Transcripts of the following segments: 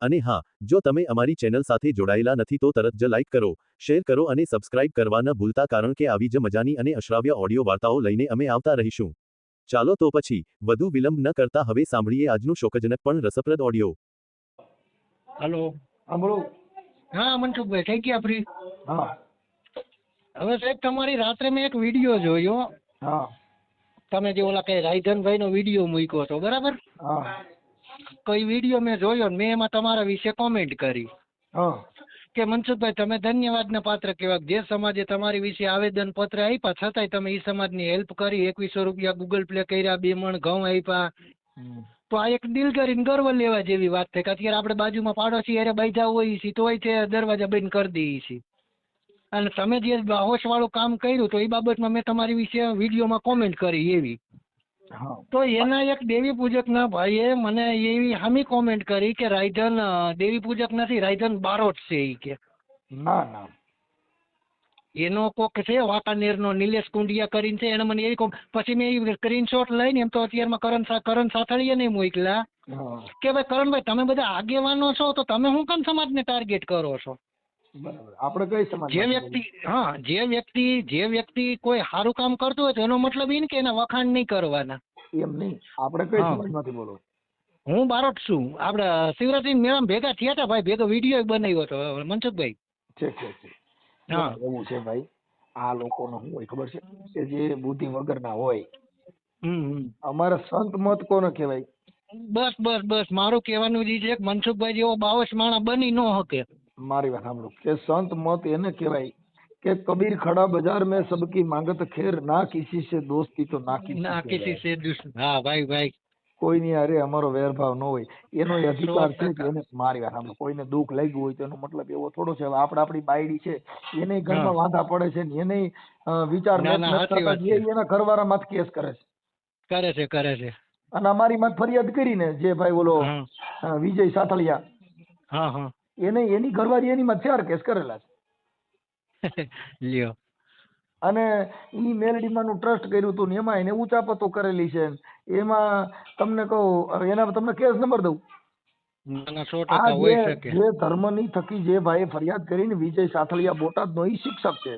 અને હા જો તમે અમારી ચેનલ સાથે જોડાયેલા નથી તો તરત જ લાઈક કરો શેર કરો અને સબસ્ક્રાઇબ કરવા ન ભૂલતા કારણ કે આવી જ મજાની અને અશ્રાવ્ય ઓડિયો વાર્તાઓ લઈને અમે આવતા રહીશું. ચાલો તો પછી વધુ વિલંબ ન કરતા હવે સાંભળીએ આજનું શોકજનક પણ રસપ્રદ ઓડિયો. હલો. હા બોલો હા મનસુખભાઈ થઈ ગયા ફ્રી હા. હવે સાહેબ તમારી રાત્રે મેં એક વીડિયો જોયો. હા. તમે જે ઓલા કઈ રાયધનભાઈ નો વીડિયો મૂક્યો હતો બરાબર? હા. કઈ વીડિયો મેં જોયો ને મેં એમાં તમારા વિશે કોમેન્ટ કરી. હા. કે મનસુખભાઈ તમે ધન્યવાદના પાત્ર કહેવાય જે સમાજે તમારી વિશે આવેદન પત્ર આપ્યા છતાંય તમે એ સમાજની હેલ્પ કરી એકવીસો રૂપિયા ગૂગલ પ્લે કર્યા બે મણ ઘઉં આપ્યા. તો આ એક દિલ કરીને ગર્વ લેવા જેવી વાત થઈ કે અત્યારે આપણે બાજુમાં પાડોશી અરે બાઈજા હોય છે તોય તે દરવાજા બંધ કરી દઈએ છીએ અને તમે જે હોશ વાળું કામ કર્યું તો એ બાબતમાં મેં તમારી વિશે વિડીયોમાં કોમેન્ટ કરી એવી. તો એના એક દેવી પૂજકના ભાઈએ મને એવી હામી કોમેન્ટ કરી કે રાયધન દેવી પૂજક નથી રાયધન બારોટ છે એ કે. ના ના. એનો કોક છે વાંકાનેરનો નિલેશ કુંડિયા કરીને છે એને મને એવી પછી મેં એ સ્ક્રીનશોટ લઈને એમ તો અત્યારમાં કરણ કરણ સાથળીએ નહીં મોકલા કે ભાઈ કરણભાઈ તમે બધા આગેવાનો છો તો તમે શું કામ સમાજને ટાર્ગેટ કરો છો? બરાબર. આપણે કઈ સમાજ જે વ્યક્તિ હા જે વ્યક્તિ જે વ્યક્તિ કોઈ સારું કામ કરતો હોય તો એનો મતલબ એ કે એના વખાણ નહીં કરવાના. એમ નહીં. આપણે કઈ. સમાજમાંથી બોલો? હું બારોટ છું. આપણે શિવરાત્રી મેળામાં ભેગા થયા હતા ભાઈ. ભેગો વીડિયો બનાવ્યો હતો મનસુખભાઈ. છે છે છે હા. એવું છે ભાઈ. આ લોકોનો શું હોય ખબર છે? કે જે બુદ્ધિ વગરના હોય. અમારે સંત મત કોને કહેવાય? બસ બસ બસ. મારું કહેવાનું જ છે મનસુખભાઈ જેવો બાવસ માણા બની ન શકે. મારી વાત સાંભળો. કે સંત મત એને કહેવાય કે કબીર ખડા બજાર મેં સબકી માંગત ખેર ના કિસી સે દોસ્તી તો ના કિસી ના કિસી સે દુશ્મન હા ભાઈ ભાઈ. કોઈની અરે અમારો વેરભાવ ન હોય. એનો અધિકાર છે કે એને મારી વાત સાંભળો. કોઈને દુઃખ લાગ્યું હોય તો એનો મતલબ એવો થોડો છે. આપડે આપણે આપણી બાયડી છે. એને ઘરમાં. વાંધા પડે છે ને એને વિચાર. એના ઘરવાળા માથ કેસ કરે છે. કરે છે કરે છે. અને અમારી માં ફરિયાદ કરીને જે ભાઈ બોલો વિજય સાથળિયા. હા હા. એને એની ઘરવાળી એની માથ ચાર કેસ કરેલા છે. લ્યો. અને ઈ મેલડીમાંનું ટ્રસ્ટ કર્યું હતું ને એમાં એને ઉચાપતો કરેલી છે એમાં તમને કહું એના તમને કેસ નંબર દઉં. જે ધર્મની થકી જે ભાઈ ફરિયાદ કરીને વિજય સાથળિયા બોટાદ નો શિક્ષક છે.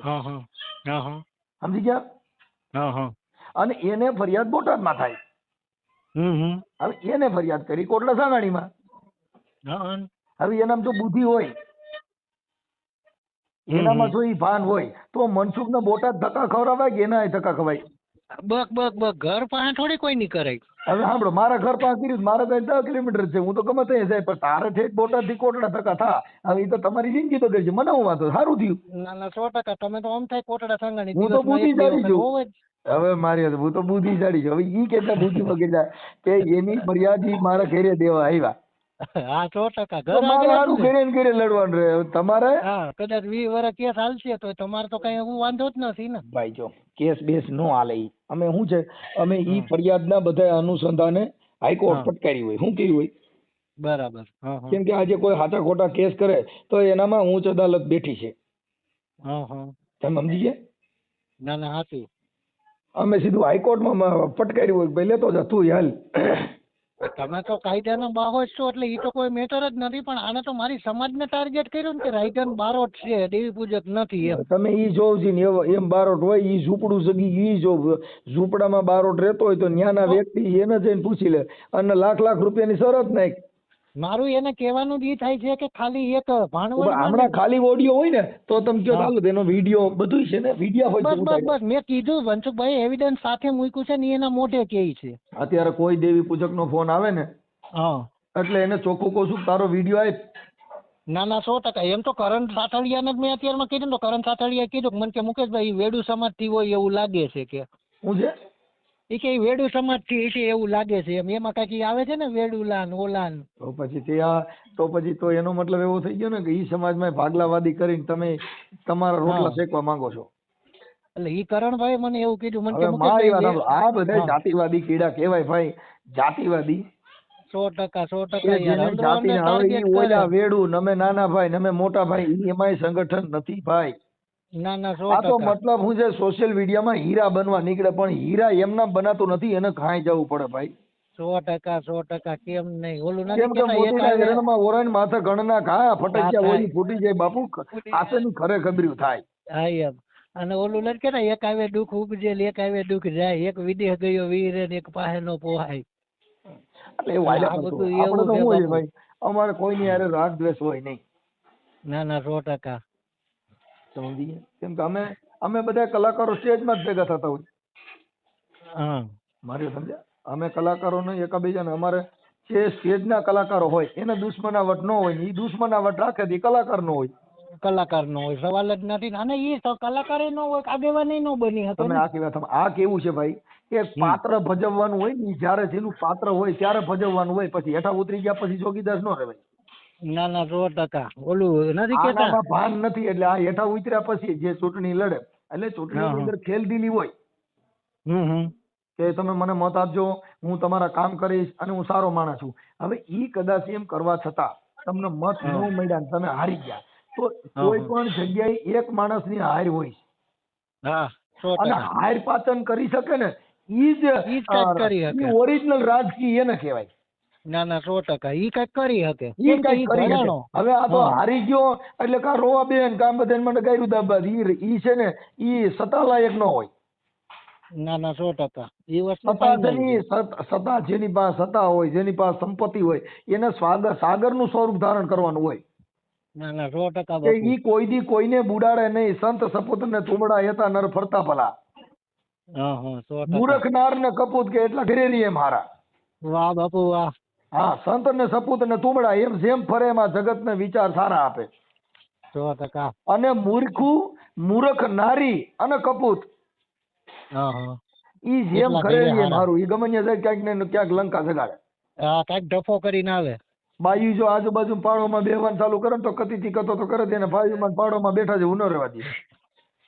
સમજી ગયા? હા હા. અને એને ફરિયાદ બોટાદમાં થાય. હમ હમ. હવે એને ફરિયાદ કરી કોટલા સાંગાણીમાં. હવે એનામાં જો બુદ્ધિ હોય એનામાં જો ઈ ભાન હોય તો મનસુખ ને બોટાદ ધક્કા ખવડાવાય કે એના ધક્કા ખવાય? બક બક બક ઘર પાસે થોડી કોઈ નહીં કરાય હવે સાંભળો મારા ઘર પાસે કર્યું મારા ત્યાં દસ કિલોમીટર છે હું તો ગમે ત્યાં જાય પણ તારે ઠેક બોટાદથી કોટડા ધક્કા થા. હવે એ તો તમારી જિંદગી બગડી છે મને હું વાંધો સારું થયું. ના ના સો ટકા તમે તો આમ થાય કોટડા સંગાણી હું તો બુદ્ધિ વખત છું. હવે મારી હું તો બુદ્ધિશાળી છું. હવે ઈ કેટલા બુદ્ધિ વગેરે કે એની મર્યાદી મારા ઘેરે દેવા આવ્યા. હા સો ટકા. તો ઘર આગળ. ઘરે ઘરે લડવાનું રહે. તમારે? હા કદાચ વીસ વર્ષ કેસ હાલશે તો તમારે તો કઈ એવું વાંધો જ નથી ને. ભાઈ જો કેસ બેસ નો હાલે અમે શું છે? અમે ઈ. ફરિયાદના બધા અનુસંધાને હાઈકોર્ટ. ફટકારી હોય. શું કહ્યું હોય? બરાબર. કેમ કે આજે કોઈ હાચા ખોટા કેસ કરે તો એનામાં ઉચ્ચ અદાલત બેઠી છે. હા હા. તમે સમજી ગયા? ના ના સાચું અમે સીધું હાઈકોર્ટમાં ફટકાર્યું હોય. ભાઈ લેતો જા તું હાલ. તમે તો કાયદાનો બાહો જ છો એટલે એ તો કોઈ મેટર જ નથી પણ આને તો મારી સમાજને ટાર્ગેટ કર્યું ને કે રાયગન બારોટ છે દેવી પૂજક નથી એમ. તમે ઈ જોવ ને એમ બારોટ હોય ઈ ઝૂંપડું સગી ઈ જો ઝૂંપડામાં બારોટ રહેતો હોય તો ન્યાના વ્યક્તિ એને જઈને પૂછી લે. અને લાખ લાખ રૂપિયાની શરત નાખ. મારું એને કહેવાનું જ થાય છે કે ખાલી એક ભાણવડ હમણાં ખાલી ઓડિયો હોય ને તો તમે કયો. ચાલો તેનો વીડિયો બધું છે ને વીડિયો હોય બસ બસ બસ મેં કીધું મનસુખભાઈ એવિડન્સ સાથે મૂક્યું છે ને એના મોઢે કહે છે. અત્યારે કોઈ દેવી પૂજક નો ફોન આવે ને હા. એટલે એને ચોખ્ખું કહું છું તારો વીડિયો આપ ના ના સો ટકા. એમ તો કરણ સાતળિયાને જ મેં અત્યારમાં કીધું તો કરણ સાથળિયા કીધું કે મને કે મુકેશભાઈ વેડુ સમાજથી હોય એવું લાગે છે કે. હું છે? એ કે વેડુ સમાજથી છે એવું લાગે છે. એમ એમાં કાંઈક આવે છે ને વેડુલાન ઓલાન. તો પછી તે આ તો પછી તો એનો મતલબ એવો થઈ ગયો ને કે ઈ સમાજમાં ભાગલાવાદી કરીને તમે તમારા રોટલા. શેકવા માંગો છો. એટલે ઈ કરણભાઈ મને એવું કીધું મને કે મારી વાત સાંભળો. આ બધા જાતિવાદી કીડા કહેવાય ભાઈ. જાતિવાદી. સો ટકા સો ટકા. ઓલા વેડું નમે નાના ભાઈ નમે મોટા ભાઈ ઈ એમાંય સંગઠન નથી ભાઈ. ના ના સો આ તો મતલબ હું જે સોશિયલ મીડિયામાં હીરા બનવા નીકળે પણ હીરા એમના બનાતું નથી એને ખાઈ જવું પડે ભાઈ. સો ટકા સો ટકા કેમ નહીં? ઓલું નથી કે માથે ગણના ઘા ફટક્યા ઓલી ફૂટી જાય બાપુ આસેની ખરે ખબર્યું થાય. હા એમ. અને ઓલું નથી કેતા એક આવે દુઃખ ઉપજે એક આવે દુઃખ જાય. એક વિદેહ ગયો વીર ને એક પાસે નો પોહાય. એટલે એવું તો. ભાઈ? અમારે કોઈની હારે રાગ દ્વેષ હોય નહીં. ના ના સો ટકા. સમજી કેમ કે અમે અમે બધા કલાકારો સ્ટેજમાં જ ભેગા થતા હોય હા. મારે સમજ્યા? અમે કલાકારો નહીં એકબીજાને અમારે જે સ્ટેજના કલાકારો હોય એને દુશ્મનાવટ ન હોય ને એ દુશ્મનાવટ રાખે તો એ કલાકાર નો હોય. કલાકાર નો હોય સવાલ જ નથી. અને એ તો કલાકાર નો હોય આગેવાની નો બની હતો તમે આ કેવા તમે આ કેવું છે ભાઈ? કે પાત્ર ભજવવાનું હોય ને જ્યારે જેનું પાત્ર હોય ત્યારે ભજવવાનું હોય પછી હેઠા ઉતરી ગયા પછી જોગીદાસ નો રહે ભાઈ ના ના સો ટકા. ઓલું નથી કેતા? ભાન નથી એટલે આ હેઠા ઉતર્યા પછી જે ચૂંટણી લડે એટલે ચૂંટણી અંદર ખેલ દીલી હોય. હમ હમ. કે તમે મને મત આપજો હું તમારા કામ કરીશ અને હું સારો માણસ છું. હવે એ કદાચ એમ કરવા છતાં તમને મત ન. મળ્યા ને તમે હારી ગયા. તો કોઈ. પણ જગ્યાએ એક માણસની હાર હોય. અને હાર પાચન કરી શકે ને ઈ જ ઓરિજિનલ રાજકીય એને કહેવાય. ના ના સો ટકા. ઈ કંઈક કરી હતે ઈ કંઈક કરી હવે આ તો હારી ગયો એટલે કા રોવા બેન કામ બધા મને ગાયરું દાબાદ. ઈ ઈ છે ને ઈ સત્તા લાયક ન હોય. ના ના સો ટકા. એ વસ્તુ સત્તા જેની સત્તા જેની પાસે સત્તા હોય જેની પાસે સંપત્તિ હોય એને સાગર સાગરનું સ્વરૂપ ધારણ કરવાનું હોય. ના ના સો ટકા એ કોઈ દી કોઈને બુડાડે નહીં સંત સપૂતને તુમડા હેતા નર ફરતા ભલા. હા હા સો ટકા. મૂરખ નાર ને કપૂત કે એટલા ઘરેરી એમ હારા વાહ બાપુ વાહ. હા સંત ને સપૂત ને તુમડા એમ જેમ ફરે એમાં જગત ને વિચાર સારા આપે. સો ટકા. અને મૂર્ખું મૂરખ નારી અને કપૂત ઈ જેમ એટલા કરે ઘરે મારું ઈ ગમે ત્યાં જાય ક્યાંક ને ક્યાંક લંકા જગાડે. હા કાંઈક ડફો કરીને આવે. બાયું જો આજુબાજુ પાડોમાં બેવાનું ચાલુ કરે ને તો કતીથી કતો તો કરે તેને બાયુમાં પાડોમાં બેઠા છે ઉનો રહેવા દે.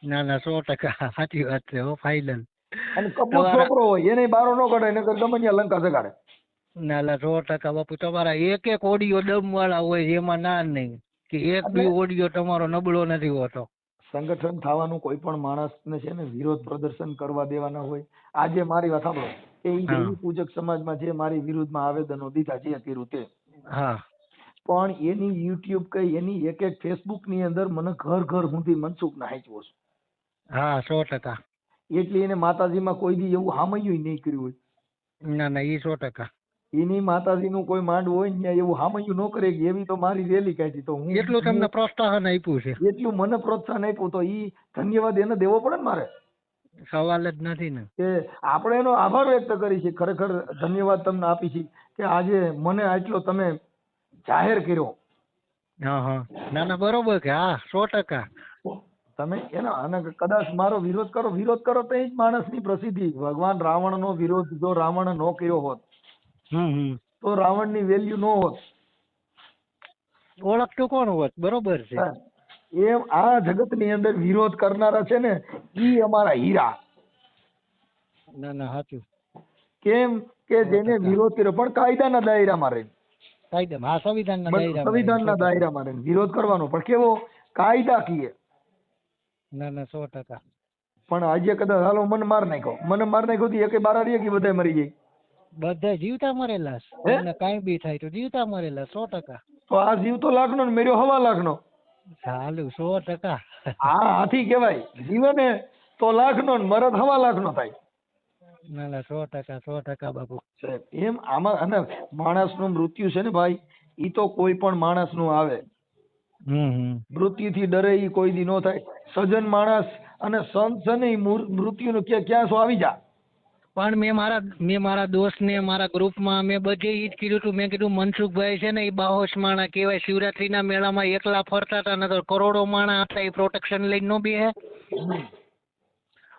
ના ના સો ટકા. સાચી વાત છે હો ફાઇનલ અને કપૂત છોકરો હોય એને બારો ન કઢાય નકર ગમે ત્યાં લંકા જગાડે. ના ના સો ટકા બાપુ. તમારા એક એક ઓડિયો દમ વાળા હોય એમાં ના નહીં. કે એક બી ઓડિયો તમારો નબળો નથી હોતો. સંગઠન થવાનું કોઈ પણ માણસને છે ને વિરોધ પ્રદર્શન કરવા દેવાના હોય. આજે મારી વાત સાંભળો. કે ઈ પૂજક સમાજમાં જે મારી વિરુદ્ધમાં આવેદનો દીધા જે કર્યું તે. પણ એની યુટ્યુબ કઈ એની એક એક ફેસબુકની અંદર મને ઘર ઘર સુધી મનસુખ નાખ્યો છે. હા સો ટકા. એટલે એને માતાજીમાં કોઈ દી એવું હામયું નહીં કર્યું હોય. ના ના ઈ સો ટકા. એની માતાજીનું કોઈ માંડ હોય ને એવું હામયું ન કરે એવી તો મારી રેલી કાઢી તો હું એટલું તમને પ્રોત્સાહન આપ્યું છે. એટલું મને પ્રોત્સાહન આપ્યું તો ઈ ધન્યવાદ એને દેવો પડે ને મારે? સવાલ જ નથી ને. કે આપણે એનો આભાર વ્યક્ત કરી છે ખરેખર ધન્યવાદ તમને આપી છે કે આજે મને આટલો તમે જાહેર કર્યો. હા હા. ના ના બરોબર કે હા સો ટકા. તમે એના અને કદાચ મારો વિરોધ કરો વિરોધ કરો તો એ જ માણસની પ્રસિદ્ધિ. ભગવાન રાવણનો વિરોધ જો રાવણ ન કર્યો હોત તો રાવણની વેલ્યુ ન હોત. ઓળખતું કોણ હોત? બરોબર છે. એમ આ જગતની અંદર વિરોધ કરનારા છે ને ઈ અમારા હીરા. ના ના સાચું કેમ કે જેને વિરોધ કર્યો પણ કાયદાના દાયરામાં રહે. કાયદામાં હા સંવિધાનના દાયરામાં સંવિધાનના દાયરામાં રહે. વિરોધ કરવાનો. પણ કેવો? કાયદાકીય ના ના સો ટકા. પણ આજે કદાચ હાલો મન માર નાખ્યો. મન માર નાખ્યો તો એકે બારા રહી કે બધા મરી જાય? બધા જીવતા મરેલા છે. તમને કાંઈ બી થાય તો જીવતા મરેલા સો ટકા. તો આ જીવ તો લાખનો ને મેર્યો હવા લાખનો. ચાલુ સો ટકા. હા હાથી કહેવાય. જીવને તો લાખનો ને મરદ હવા લાખનો થાય. ના ના સો ટકા સો ટકા બાપુ. એમ આમાં અને માણસનું મૃત્યુ છે ને ભાઈ ઈ તો કોઈ પણ માણસનું આવે. હમ હમ. મૃત્યુથી ડરે ઈ કોઈ દી નો થાય. સજન માણસ અને સંત છે ને મૃત્યુનું ક્યાં ક્યાં શું આવી જા. પણ મેં મારા મેં મારા દોસ્ત ને મારા ગ્રુપમાં મેં બધે એ જ કીધું હતું મેં કીધું મનસુખભાઈ છે ને એ બાહોશ માણા કહેવાય. શિવરાત્રિના મેળામાં એકલા ફરતા હતા નકર કરોડો માણા હતા એ પ્રોટેક્શન લઈને નો હે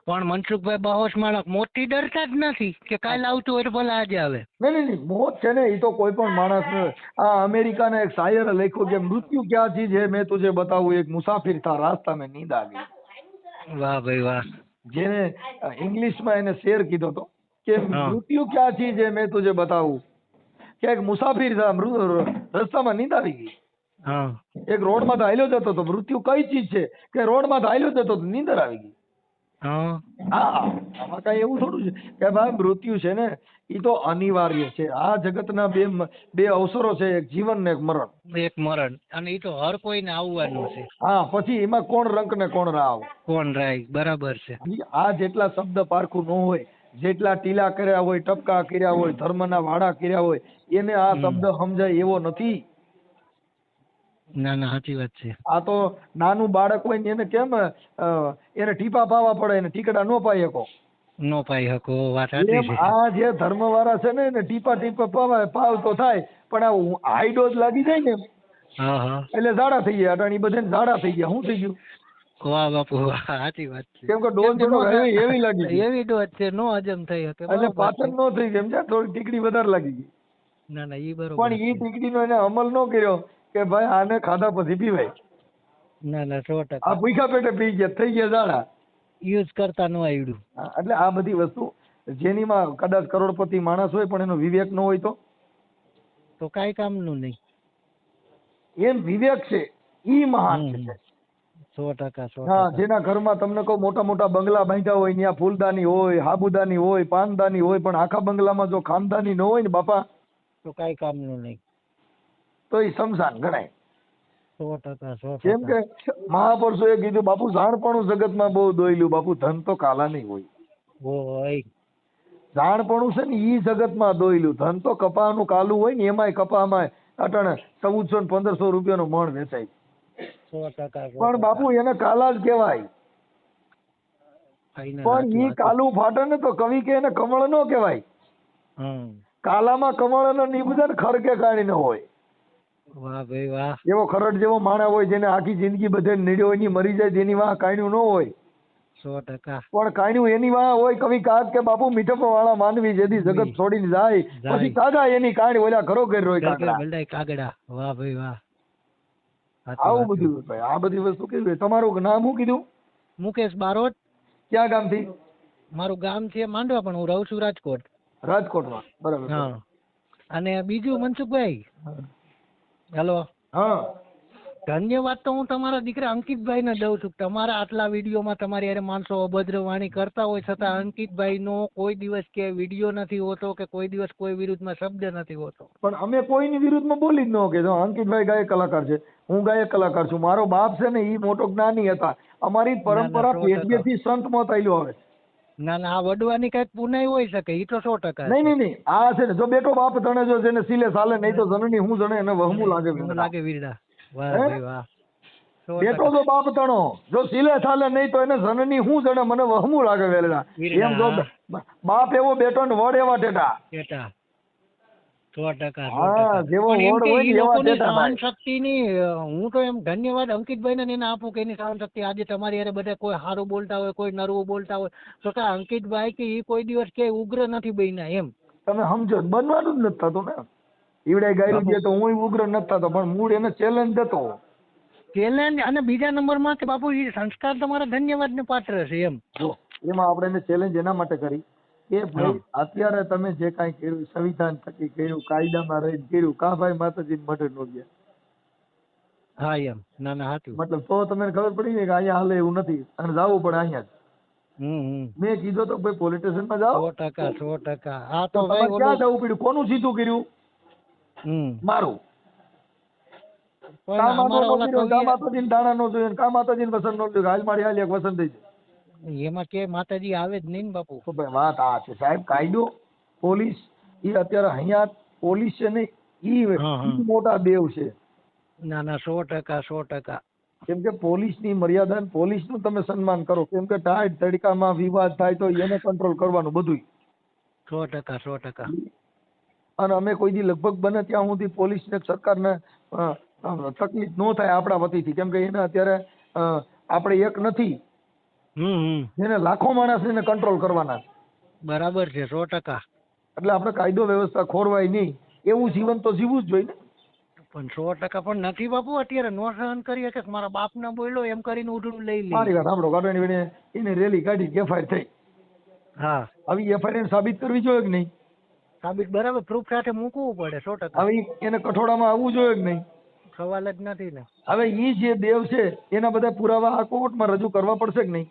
પણ મનસુખભાઈ બાહોશ માણા મોતથી ડરતા જ નથી કે કાલ આવતું હોય તો ભલે આજે આવે. નહીં નહીં મોત છે ને એ તો કોઈ પણ માણસ આ અમેરિકાના એક શાયરે લખ્યું કે મૃત્યુ ક્યાં ચીજ હે મેં તુજે બતાવું. એક મુસાફિર થા રાસ્તા મેં નીંદ આવી. વાહ ભાઈ વાહ. જેને ઇંગ્લિશમાં એને શેર કીધો તો કે મૃત્યુ ક્યાં ચીજ હે મેં તુજે બતાવું. કે એક મુસાફિર રસ્તામાં નીંદ આવી ગઈ. એક રોડમાં તો હાલ્યો જતો તો મૃત્યુ કઈ ચીજ છે? કે રોડમાં તો હાલ્યો જતો તો નીંદર આવી ગઈ. હા. હા આમાં કઈ એવું થોડું છે કે ભાઈ મૃત્યુ છે ને એ તો અનિવાર્ય છે. આ જગતના બે બે અવસરો છે એક જીવન ને એક મરણ. એક મરણ. અને એ તો હર કોઈને આવવાનું છે. હા પછી એમાં કોણ રંક ને કોણ રાવ? કોણ રાય? બરાબર છે. આ જેટલા શબ્દ પારખું ન હોય જેટલા ટીલા કર્યા હોય ટપકા કર્યા હોય ધર્મના વાડા કર્યા હોય એને આ શબ્દ સમજાય એવો નથી. ના ના સાચી વાત છે. આ તો નાનું બાળક હોય ને એને કેમ એને ટીપા પાવા પડે એને ટીકડા નો પાઈ શકો? નો પાઈ શકો વાત સાચી છે. આ જે ધર્મ વાળા છે ને એને ટીપા ટીપા પાવા પાવ તો થાય પણ આ હાઈ ડોઝ લાગી જાય ને હા હા. એટલે ઝાડા થઈ ગયા અટાણી બધાને ઝાડા થઈ ગયા શું થઈ ગયું? વાહ બાપુ વાહ સાચી વાત છે. કેમ કે ડોઝ થોડો હેવી હેવી લાગી એવી ડોઝ છે નો હજમ થઈ શકે એટલે પાચન નો થઈ ગઈ સમજ્યા થોડી ટીકડી વધારે લાગી ગઈ. ના ના ઈ બરોબર પણ એ ટીકડી નો એને અમલ નો કર્યો કે ભાઈ આને ખાધા પછી પીવાય ના ના સો આ ટકા ભૂખ્યા પેટે પી ગયા થઈ ગયા દાડા યુઝ કરતા નો આવડ્યું એટલે આ બધી વસ્તુ જેનીમાં કદાચ કરોડપતિ માણસ હોય પણ એનો વિવેક ન હોય તો? તો કાઈ કામનું નહીં. એમ વિવેક છે ઈ મહાન છે. સો ટકા સો હા જેના ઘરમાં તમને કહું મોટા મોટા બંગલા બાંધ્યા હોય ત્યાં ફૂલદાની હોય હાબુદાની હોય પાનદાની હોય પણ આખા બંગલામાં જો ખાનદાની ન હોય ને બાપા તો કાંઈ કામનું નહીં. તો એ સમસાન ગણાય. જેમ કેમ કે મહાપુરુષોએ કીધું બાપુ જાણપણું જગતમાં બહુ દોયલું. બાપુ ધન તો કાલા નહીં હોય. જાણપણું છે ને ઈ જગતમાં દોયલું. ધન તો કપાનું કાલું હોય ને એમાંય કપામાં અટાણે ચૌદસો ને પંદરસો રૂપિયાનું મણ વેચાય. પણ બાપુ એને કાલા જ કહેવાય. પણ ઈ કાલું ફાટે ને તો કવિ કે એને કમળ નો કહેવાય. કાલામાં કમળ નો નિબુધન ખરકે કાઢી ન હોય. વાહ ભાઈ વાહ. એવો ખરડ જેવો માણા હોય જેને આખી જિંદગી બધે નીડ્યો એની મરી જાય જેની વાહ કાણ્યું ન હોય. સો ટકા. પણ કાણ્યું એની વાહ હોય કવિ કાક કે બાપુ મીઠપ વાળા માનવી જેથી જગત છોડીને જાય. પછી કાગા એની કાણી ઓલા ખરો ઘેર રોય કાગડા. કાગડા. વાહ ભાઈ વાહ. આવું બધું ભાઈ. આ બધી વસ્તુ કેવી તમારું નામ શું કીધું? મુકેશ બારોટ. ક્યાં ગામથી? મારું ગામ છે માંડવા પણ હું રહું છું રાજકોટ. રાજકોટમાં. બરાબર હા. અને બીજું મનસુખભાઈ? હેલો હા. ધન્યવાદ તો હું તમારા દીકરા અંકિતભાઈને દઉં છું. તમારા આટલા વિડીયોમાં તમારી યારે માણસો અભદ્ર વાણી કરતા હોય છતાં અંકિતભાઈનો કોઈ દિવસ કે વીડિયો નથી હોતો કે કોઈ દિવસ કોઈ વિરુદ્ધમાં શબ્દ નથી હોતો. પણ અમે કોઈની વિરુદ્ધમાં બોલી જ ન કે અંકિતભાઈ ગાયક કલાકાર છે હું ગાયક કલાકાર છું. મારો બાપ છે ને એ મોટો જ્ઞાની હતા. અમારી પરંપરા પેઢીએથી સંત મત આવ્યો આવે ના ના આ વડવાની કંઈક પુનાઈ હોય શકે એ તો સો ટકા નહીં નહીં નહીં આ છે ને જો બેટો બાપ તણે જો જેને સીલે સાલે નહીં તો જનની હું જણે એને વહમું લાગે. લાગે વીરડા. વાહ ભાઈ વાહ. બેટો જો બાપ તણો જો સીલે સાલે નહીં તો એને જનની હું જણે મને વહમું લાગે વેલડા એમ જો બાપ એવો બેટો ને વડ એવા ટેટા. ટેટા. સો ટકા હા, જેવો હોય ને એવા સહન તો એમ ધન્યવાદ અંકિતભાઈ ને એને આપું કે એની સહન શક્તિ આજે તમારી યારે બધા કોઈ સારું બોલતા હોય કોઈ નરવું બોલતા હોય. તો કે અંકિતભાઈ કે એ કોઈ દિવસ કે ઉગ્ર નથી બન્યા એમ. તમે સમજો બનવાનું જ નથી થતું ને. ઈવડે ગાયરું જે તો હું ઉગ્ર નથી થતો પણ મૂળ એને ચેલેન્જ દેતો. ચેલેન્જ અને બીજા નંબરમાં કે બાપુ એ સંસ્કાર તમારા ધન્યવાદને પાત્ર છે એમ. જો એમાં આપણે એને ચેલેન્જ એના માટે કરી. કે ભાઈ અત્યારે તમે જે કાંઈ કર્યું સંવિધાન થકી કર્યું કાયદામાં રહીને કર્યું કા ભાઈ માતાજી મઢ નો ગયા? હા એમ. ના ના હાચું. મતલબ તો તમને ખબર પડી ને કે અહીંયા હાલે એવું નથી. અને જવું પડે અહીંયા જ. મેં કીધો તો ભાઈ પોલીસ સ્ટેશનમાં જાઓ. સો ટકા સો ટકા. આ તો ભાઈ ક્યાં જવું પડ્યું? કોનું સીધું કર્યું? મારું. કા અમારા માતો ઓલા નો કા કવિએ- માતાજીને દાણા નો જોઈએ ને કા માતાજીને વસન નો જોઈએ હાલ મારી હાલ એક વસન થઈ જાય. એમાં કે માતાજી આવે જ નહીં ને બાપુ. તો ભાઈ વાત આ છે. સાહેબ કાયદો પોલીસ એ અત્યારે અહીંયા પોલીસ છે ને ઈ મોટા દેવ છે. ના ના સો ટકા સો ટકા. કેમ કે પોલીસની મર્યાદા પોલીસનું તમે સન્માન કરો. કેમ કે ટાઈટ તડકામાં વિવાદ થાય તો એને કંટ્રોલ કરવાનું બધું સો ટકા સો ટકા. અને અમે કોઈ દી લગભગ બને ત્યાં સુધી પોલીસને સરકારને સરકાર ને તકલીફ ન થાય આપણા વતીથી. કેમ કે એને અત્યારે આપણે એક નથી. જેને લાખો માણસને કંટ્રોલ કરવાના છે. બરાબર છે સો ટકા. એટલે આપણે કાયદો વ્યવસ્થા ખોરવાય નહીં. એવું જીવન તો જીવવું જ જોઈએ ને. પણ સો ટકા પણ નથી બાપુ અત્યારે નો સહન કરીએ કે મારા બાપ ના બોલ્યો એમ કરીને ઉડડું લઈ મારી વાત સાંભળો કારણે એને એને રેલી કાઢી એફઆઈઆર થઈ. હા. આવી એફઆઈઆર સાબિત કરવી જોઈએ કે નહીં? સાબિત બરાબર પ્રૂફ સાથે મૂકવું પડે સો ટકા. હવે એને કઠોળામાં આવવું જોઈએ કે નહીં? સવાલ જ નથી ને. હવે ઈ જે દેવ છે એના બધા પુરાવા આ કોર્ટમાં રજૂ કરવા પડશે કે નહીં?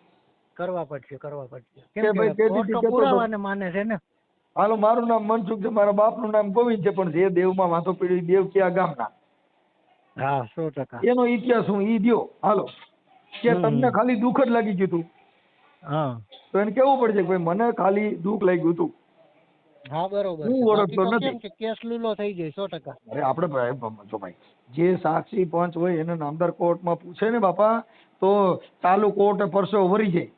કરવા પડશે કરવા પડશે. કે કેમ ભાઈ કે કોર્ટ તો પુરાવાને માને છે ને. હાલો મારું નામ મનસુખ છે મારા બાપનું નામ ગોવિંદ છે પણ જે દેવમાં માથો પીડ્યો દેવ ક્યાં ગામના? હા સો ટકા. એનો ઇતિહાસ હું ઈ દ્યો. હાલો. કે તમને ખાલી દુઃખ જ લાગી ગયું હતું. હા. તો એને કેવું પડશે કે ભાઈ મને ખાલી દુઃખ લાગ્યું હતું? હા બરોબર. હું ઓળખતો નથી. કે કેસ લૂલો થઈ જાય સો ટકા. અરે આપણે ભાઈ જો ભાઈ જે સાક્ષી પંચ હોય એને નામદાર કોર્ટમાં પૂછે ને બાપા તો ચાલુ કોર્ટ પરસો વરી જાય.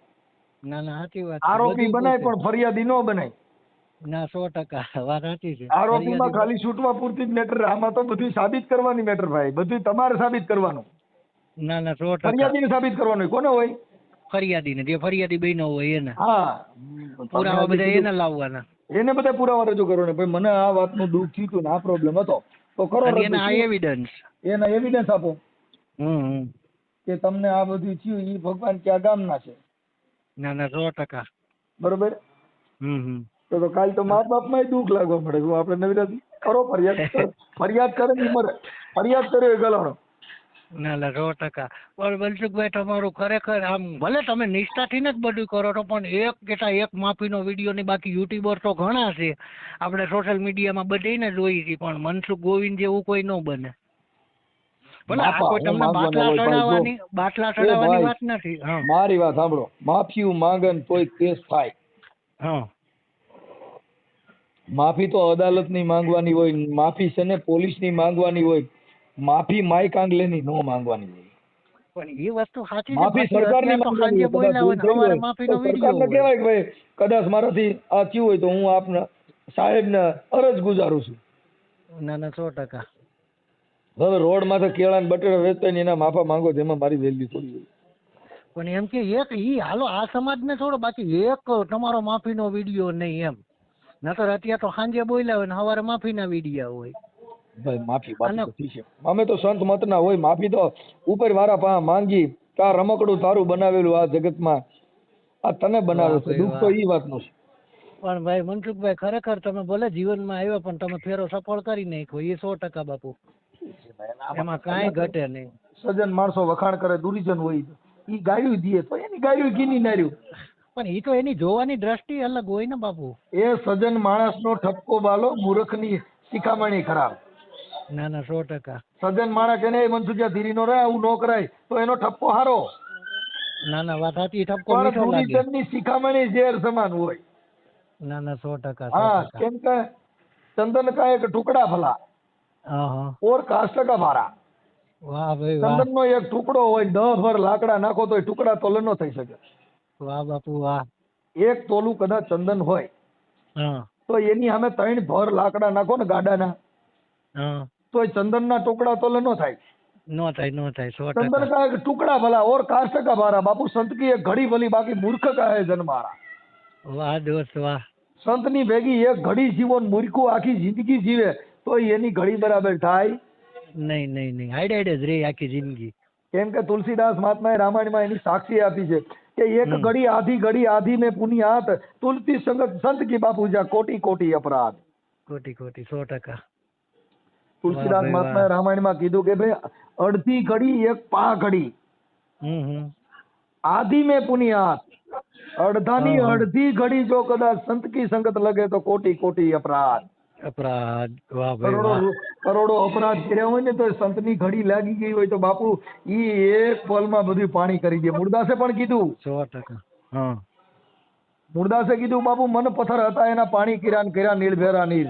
ના ના સાચી વાત આરોપી બનાય પણ ફરિયાદી ન બનાય. ના સો ટકા વાત સાચી છે. આરોપીમાં ખાલી છૂટવા પૂરતી જ મેટર આમાં તો બધું સાબિત કરવાની મેટર ભાઈ. બધું તમારે સાબિત કરવાનું. ના ના સો ટકા. ફરિયાદીને સાબિત કરવાનું કોને હોય? ફરિયાદી ને જે ફરિયાદી બહેનો હોય એને. હા. પુરાવા બધા એને લાવવાના. એને બધા પુરાવા રજૂ કરવાના. ભાઈ મને આ વાતનું દુઃખ થયું હતું ને આ પ્રોબ્લેમ હતો. તો કરો એને આ એવિડન્સ એના એવિડન્સ આપો. હમ હમ. કે તમને આ બધું થયું એ ભગવાન ક્યાં ગામના છે? ના ના સો ટકા. બરોબર? હમ હમ. તો તો કાલ તો મા બાપમાં દુઃખ લાગવા પડે શું આપણે નવીરાજ કરો ફરિયાદ ફરિયાદ કરે ને મરે. ફરિયાદ કર્યો એ ગલાણો. ના ના સો ટકા. પણ બલસુખભાઈ તમારું ખરેખર આમ ભલે તમે નિષ્ઠાથી જ બધું કરો છો પણ એક કેટલા એક માફીનો વીડિયો ની બાકી યુટ્યુબર તો ઘણા છે. આપણે સોશિયલ મીડિયામાં બધીને જોઈ છીએ પણ મનસુખ ગોવિંદ જેવું કોઈ ન બને. મારી વાત સાંભળો. માફી માંગન તોય કેસ થાય. માફી તો અદાલતની માંગવાની હોય માફી છે ને પોલીસની માંગવાની હોય. માફી માય કાંગલેની નો માંગવાની હોય. પણ એ વસ્તુ સાચી માફી સરકારની માંગવાની હોય. ને માફીનો વીડિયો કહેવાય કે ભાઈ કદાચ મારાથી આ થયું હોય તો હું આપના સાહેબને અરજ ગુજારું છું. ના ના સો ટકા. હવે રોડ માથે કેળા ને બટેટા વેચતા ને એના માફા માંગો તેમાં મારી વેલ્યુ થોડી હોય. પણ એમ કે એક ઈ હાલો આ સમાજને છોડો બાકી એક તમારો માફીનો વીડિયો નહીં એમ. નતર અત્યારે તો સાંજે બોલ્યા હોય ને સવારે માફીના વિડીયા હોય. ભાઈ માફી છે. અમે તો સંત મતના હોય માફી તો ઉપર વાળા પા માંગી કે રમકડું તારું બનાવેલું આ જગતમાં. આ તને બનાવે વાહ છે દુઃખ તો ઈ વાતનું છે. પણ ભાઈ મનસુખભાઈ ખરેખર તમે ભલે જીવનમાં આવ્યા પણ તમે ફેરો સફળ કરી નાખ્યો એ સો ટકા બાપુ. એમાં કાંઈ ઘટે નહીં. સજન માણસો વખાણ કરે દુરીજન હોય ઈ ગાયું દીએ તો એની ગાયું ગીની નાર્યું? પણ ઈ તો એની જોવાની દ્રષ્ટિ અલગ હોય ને બાપુ. એ સજન માણસનો ઠપકો બાલો મૂર્ખની શિખામણી ખરાબ. ના ના સો ટકા. સજન માણસ એને મનસુજા ધીરી નો રહે આવું ન કરાય તો એનો ઠપકો હારો. ના ના વાત સાચી ઠપકો ની શિખામણી ઝેર સમાન હોય. ના ના સો ટકા હા કેમ કે ચંદન કા એક ટુકડા ભલા. ઓર કાસ ટકા ભારા વાહ ભાઈ વાહ. ચંદનનો એક ટુકડો હોય દહ ભર લાકડા નાખો તો એ ટુકડા તોલન નો થઈ શકે. વાહ બાપુ વાહ. એક તોલું કદાચ ચંદન હોય તો એની સામે ત્રણ ભર લાકડા નાખો ને ગાડાના. તો એ ચંદન ના ટુકડા તોલન નો થાય. નો થાય નો થાય સો ચંદન કા એક ટુકડા ભલા ઓર કાસ ટકા ભારા બાપુ સંત કી એક ઘડી ભલી બાકી મૂર્ખ કા હે જન્મારા વાહ દોસ્ત વાહ. સંતની ભેગી એક ઘડી જીવન મૂર્ખું આખી જિંદગી જીવે. તો એની ઘડી બરાબર થાય. નહીં નહીં નહીં. હાઈડ હાઈડ જ રહે આખી જિંદગી. કેમ કે તુલસીદાસ મહાત્માએ રામાયણમાં એની સાક્ષી આપી છે કે એક ઘડી આધી ઘડી આધી મેં પુનિયાત તુલસી સંગત સંત કી બાપુજા કોટી કોટી અપરાધ. કોટી કોટી સો ટકા. તુલસીદાસ મહાત્માએ રામાયણમાં કીધું કે ભાઈ અડધી ઘડી એક પા ઘડી. આધી મેં પુનિયાત અડધાની અડધી ઘડી જો કદાચ સંત કી સંગત લગે તો કોટી કોટી અપરાધ. અપરાધ. વાહ ભાઈ કરોડો કરોડો અપરાધ કર્યા હોય ને તો સંતની ઘડી લાગી ગઈ હોય તો બાપુ ઈ એક પલમાં બધું પાણી કરી દે. મુરદાસે પણ કીધું. સો ટકા. હા. મૂળદાસે કીધું બાપુ મન પથ્થર હતા એના પાણી કર્યા ને કર્યા નીલ ભેરા નીલ.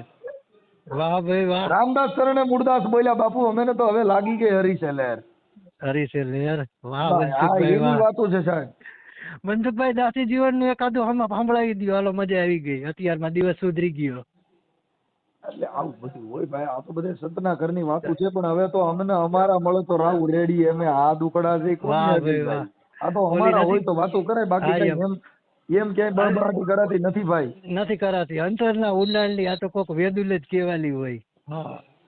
વાહ ભાઈ વાહ. રામદાસ ચરણે મુરદાસ બોલ્યા બાપુ અમે તો હવે લાગી ગઈ હરી લેર હરી છે લેર વાહ મનસુખભાઈ વાહ. વાતો છે સાહેબ. મનસુખભાઈ દાસી જીવનનું એકાદું હમ સાંભળાવી દો હાલો મજા આવી ગઈ. અત્યારમાં દિવસ સુધરી ગયો. એટલે આવું બધું હોય ભાઈ આ તો બધે સંતના ઘરની વાતો છે પણ હવે તો અમને અમારા મળે તો રાવ રેડી અમે આ દુકડા છે. આ તો અમારા હોય તો વાતો કરે બાકી એમ. એમ ક્યાંય બળબડાટી કરાતી નથી ભાઈ. નથી કરાતી. અંતરના ઊંડાણની આ તો કોક વેદુલ જ કહેવાલી હોય.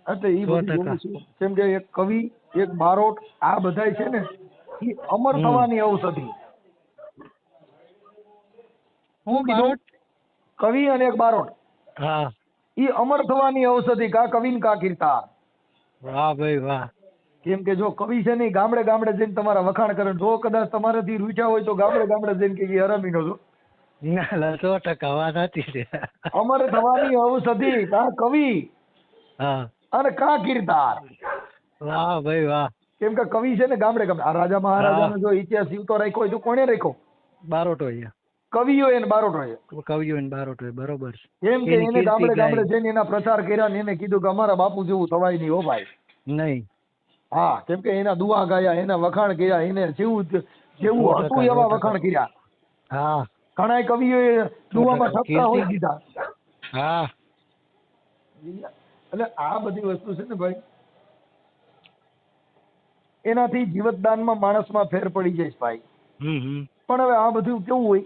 એટલે ઈ બધું કેમ કે એક કવિ એક બારોટ આ બધાય છે ને એ અમર થવાની ઔષધિ. હું બારોટ? કવિ અને એક બારોટ. હા. ઈ અમર થવાની ઔષધિ કા કવિ કા કીર્તા વાહ ભાઈ વાહ. કેમ કે જો કવિ છે ને ગામડે ગામડે જઈને તમારા વખાણ કરે જો કદાચ તમારાથી રૂચ્યા હોય તો ગામડે ગામડે જઈને કે ઈ હરામીનો છો ના ના સો ટકા વાત હતી અમર થવાની ઔષધિ કા કવિ? હા. અને કા કીર્તાર? વાહ ભાઈ વાહ. કેમ કે કવિ છે ને ગામડે ગામડે. આ રાજા મહારાજાનો જો ઇતિહાસ જીવતો રાખ્યો હોય તો કોણે રાખ્યો? બારોટો હોય કવિઓ એને બારોટ હોય. કવિઓ એને બારોટ હોય બરોબર છે. એમ કે એને ગામડે ગામડે જઈને એના પ્રચાર કર્યા ને એને કીધું કે અમારા બાપુ જેવું થવાય નહીં હો ભાઈ. નહીં. હા કેમ કે એના દુઆ ગાયા એના વખાણ કર્યા એને જેવું જેવું હતું એવા વખાણ કર્યા. હા. ઘણા કવિઓએ દુઆમાં ટકા. હોય દીધા. હા. એટલે આ બધી વસ્તુ છે ને ભાઈ એનાથી જીવતદાનમાં માણસમાં ફેર પડી જાય ભાઈ. પણ હવે આ બધું કેવું હોય?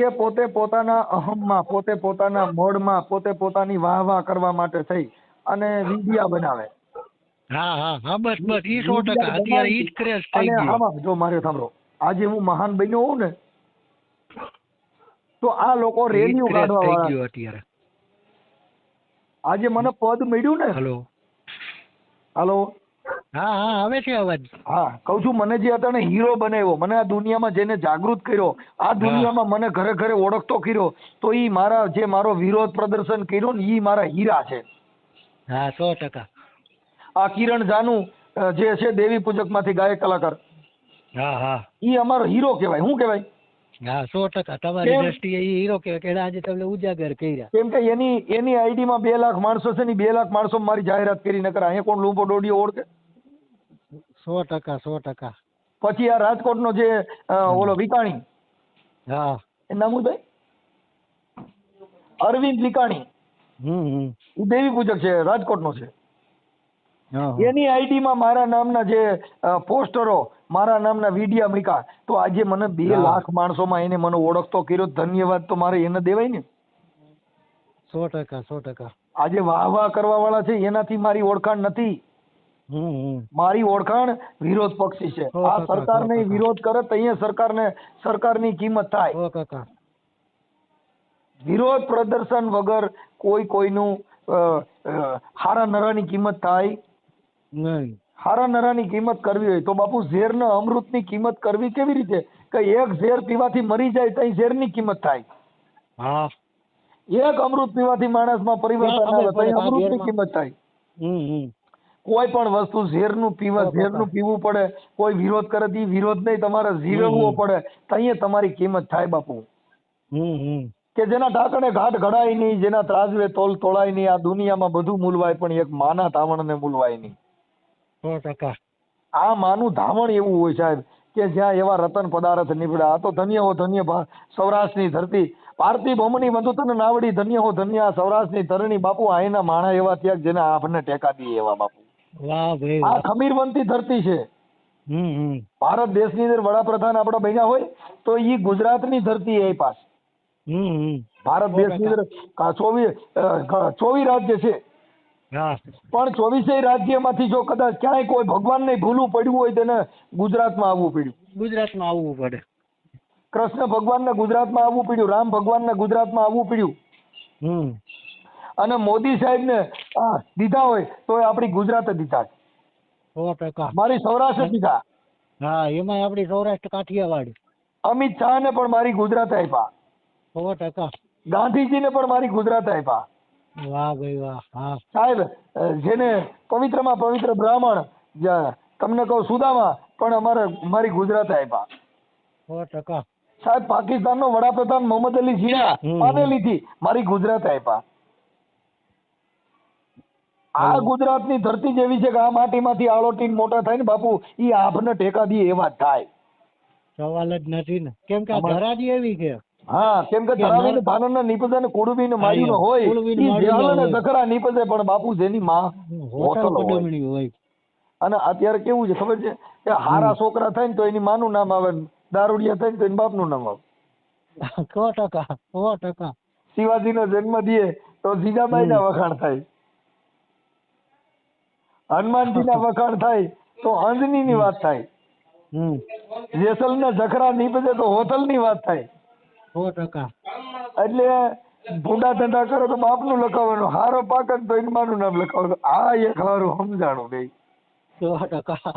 કે પોતે પોતાના અહમમાં પોતે પોતાના મોડમાં પોતે પોતાની વાહ વાહ કરવા માટે થઈ અને વિડિયા બનાવે. હા હા હા બસ બસ ઈ સો ટકા. અત્યારે ઈ જ ક્રેઝ થઈ ગયો. આમાં જો મારે સાંભળો આજે હું મહાન બન્યો હોઉં ને તો આ લોકો રેલીઓ કાઢવા વાળા અત્યારે. આજે મને પદ મળ્યું ને. હેલો. હાલો. હા હા આવે છે અવાજ. હા કહું છું મને જે અત્યારે હીરો બનાવ્યો મને આ દુનિયામાં જેને જાગૃત કર્યો આ દુનિયામાં મને ઘરે ઘરે ઓળખતો કર્યો તો ઈ મારા જે મારો વિરોધ પ્રદર્શન કર્યો ને ઈ મારા હીરા છે. હા સો ટકા. આ કિરણ જાનુ જે છે દેવી પૂજકમાંથી ગાયક કલાકાર. હા હા. ઈ અમારો હીરો કહેવાય. શું કહેવાય? હા સો ટકા. તમારી? દ્રષ્ટિએ ઈ હીરો કહેવાય કે આજે તમને ઉજાગર કર્યા. કેમ કે એની એની આઈડીમાં બે લાખ માણસો છે ને બે લાખ માણસો મારી જાહેરાત કરી નકર અહીંયા કોણ લૂંબો દોડીયો ઓળખે? સો ટકા સો ટકા. પછી આ રાજકોટનો જે અ, ઓલો વિકાણી. હા. એ નામ ભાઈ અરવિંદ વિકાણી. હમ દેવી પૂજક છે રાજકોટનો છે. એની આઈડીમાં મારા નામના જે પોસ્ટરો મારા નામના વિડિયા મૂક્યા. તો આજે મને બે લાખ લાખ માણસોમાં એને મને ઓળખતો કર્યો. ધન્યવાદ તો મારે એને દેવાય ને. સો ટકા સો ટકા. આજે વાહ વાહ કરવા વાળા છે એનાથી મારી ઓળખાણ નથી. મારી ઓળખાણ વિરોધ પક્ષી છે. આ સરકારને વિરોધ કરે તો અહીંયા સરકારને સરકારની કિંમત થાય. વિરોધ પ્રદર્શન વગર કોઈ કોઈનું હારા નરાની કિંમત થાય. નહીં. હારા નરાની કિંમત કરવી હોય તો બાપુ ઝેર ને અમૃતની કિંમત કરવી કેવી રીતે? કે એક ઝેર પીવાથી મરી જાય તો ઝેરની કિંમત થાય. હા. એક અમૃત પીવાથી માણસમાં પરિવર્તન આવે તો અમૃત ઝેરમાં- કિંમત થાય. હમ હમ. કોઈ પણ વસ્તુ ઝેરનું પીવા. ઝેરનું પીવું પડે કોઈ વિરોધ કરે તો વિરોધ નહીં તમારે જીવવું પડે. તો અહીંયા તમારી કિંમત થાય બાપુ. કે જેના ઢાંકણે ઘાટ ઘડાય નહીં જેના ત્રાજવે તોલ તોળાય નહીં આ દુનિયામાં બધું મૂલવાય પણ એક માના તાવણને મૂલવાય નહીં. સો ટકા. આ માનું ધાવણ એવું હોય સાહેબ કે જ્યાં એવા રતન પદાર્થ નીકળ્યા. આ તો ધન્ય હો ધન્ય સૌરાષ્ટ્રની ધરતી. ભારતી ભૂમિની બંધુ તને નાવડી ધન્ય હો ધન્ય સૌરાષ્ટ્રની ધરણી. બાપુ આયના માણા એવા ત્યાં જેને આપણને ટેકા દઈએ એવા બાપુ. વાહ ભાઈ આ ખમીરવંતી ધરતી છે. ભારત દેશની અંદર વડાપ્રધાન આપણા બન્યા હોય તો ઈ ગુજરાતની ધરતી એ પાસ ભારત દેશની અંદર ચોવીસ ચોવીસ રાજ્ય છે. પણ ચોવીસેય રાજ્યમાંથી જો કદાચ ક્યાંય કોઈ ભગવાનને ભૂલું પડ્યું હોય તેને ગુજરાતમાં આવવું પડ્યું. ગુજરાતમાં આવવું પડે. કૃષ્ણ ભગવાનને ગુજરાતમાં આવવું પડ્યું રામ ભગવાનને ગુજરાતમાં આવવું પડ્યું. અને મોદી સાહેબને ને દીધા હોય તો આપણી ગુજરાતે દીધા સો ટકા. મારી સૌરાષ્ટ્ર દીધા. હા એમાં આપણી સૌરાષ્ટ્ર કાઠિયાવાડ. અમિત શાહ ને પણ મારી ગુજરાત આપ્યા સો ટકા. ગાંધીજીને પણ મારી ગુજરાત આપ્યા વાહ ભાઈ વાહ હા. સાહેબ જેને પવિત્રમાં પવિત્ર બ્રાહ્મણ તમને કહું સુદામા પણ અમારે મારી ગુજરાત આપ્યા સો ટકા. સાહેબ પાકિસ્તાનનો વડાપ્રધાન મોહમ્મદ અલી જીના હમ. પાનેલીથી મારી ગુજરાત આપ્યા આ ગુજરાત ગુજરાતની ધરતી જેવી છે કે આ માટીમાંથી આળોટીને મોટા થાય ને બાપુ એ આભને ટેકા દે એવા થાય. સવાલ જ નથી ને. કેમ કે આ અમાર- એવી છે. હા કેમ કે ધરાવી ને ભાનન ને નીપજે ને માર્યું હોય કુળવીને ઈ માર્યું જ્યાલે ને હોય. નીપજે પણ બાપુ જેની માં હોટલ હોય. અને અત્યારે કેવું છે ખબર છે? કે હારા છોકરા થાય ને તો એની માનું નામ આવે ને દારૂડિયા થાય ને તો એની બાપનું નામ આવે. સો ટકા સો ટકા. શિવાજીનો જન્મ દે તો જીજાબાઈના વખાણ થાય. હનુમાનજીના વખાણ થાય તો અંજનીની વાત થાય. જેસલ ના જખરા નીપજે તો હોથલની વાત થાય. સો ટકા. એટલે ભૂંડા ધંધા કરો તો બાપનું લખાવવાનું હારો પાક તો તો એનમાનું નામ લખાવવાનું આ એક હારું સમજાણું બે સો ટકા.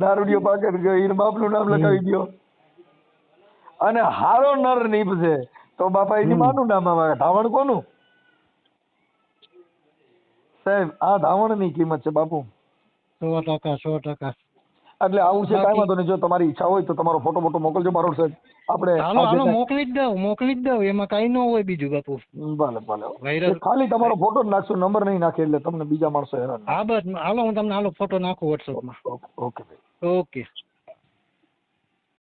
દારૂડિયો પાકે ગયો એને બાપનું નામ લખાવી દ્યો. અને હારો નર નીપજે તો બાપા એની માનું નામ આવે. ધાવણ કોનું? સાહેબ આ ધાવણની કિંમત છે બાપુ. સો ટકા સો ટકા. એટલે આવું છે કાંઈ વાંધો નહીં જો તમારી ઈચ્છા હોય તો તમારો ફોટો ફોટો મોકલજો મારો સાહેબ. આપણે હાલો હાલો મોકલી જ દઉં મોકલી જ દઉં એમાં કાંઈ ન હોય બીજું બાપુ. ભલે ભલે. ખાલી તમારો ફોટો જ નાખશો નંબર નહીં નાખે એટલે તમને બીજા માણસો હેરાન હા બસ હાલો હું તમને હાલો ફોટો નાખું વોટ્સઅપમાં ઓકે ઓકે.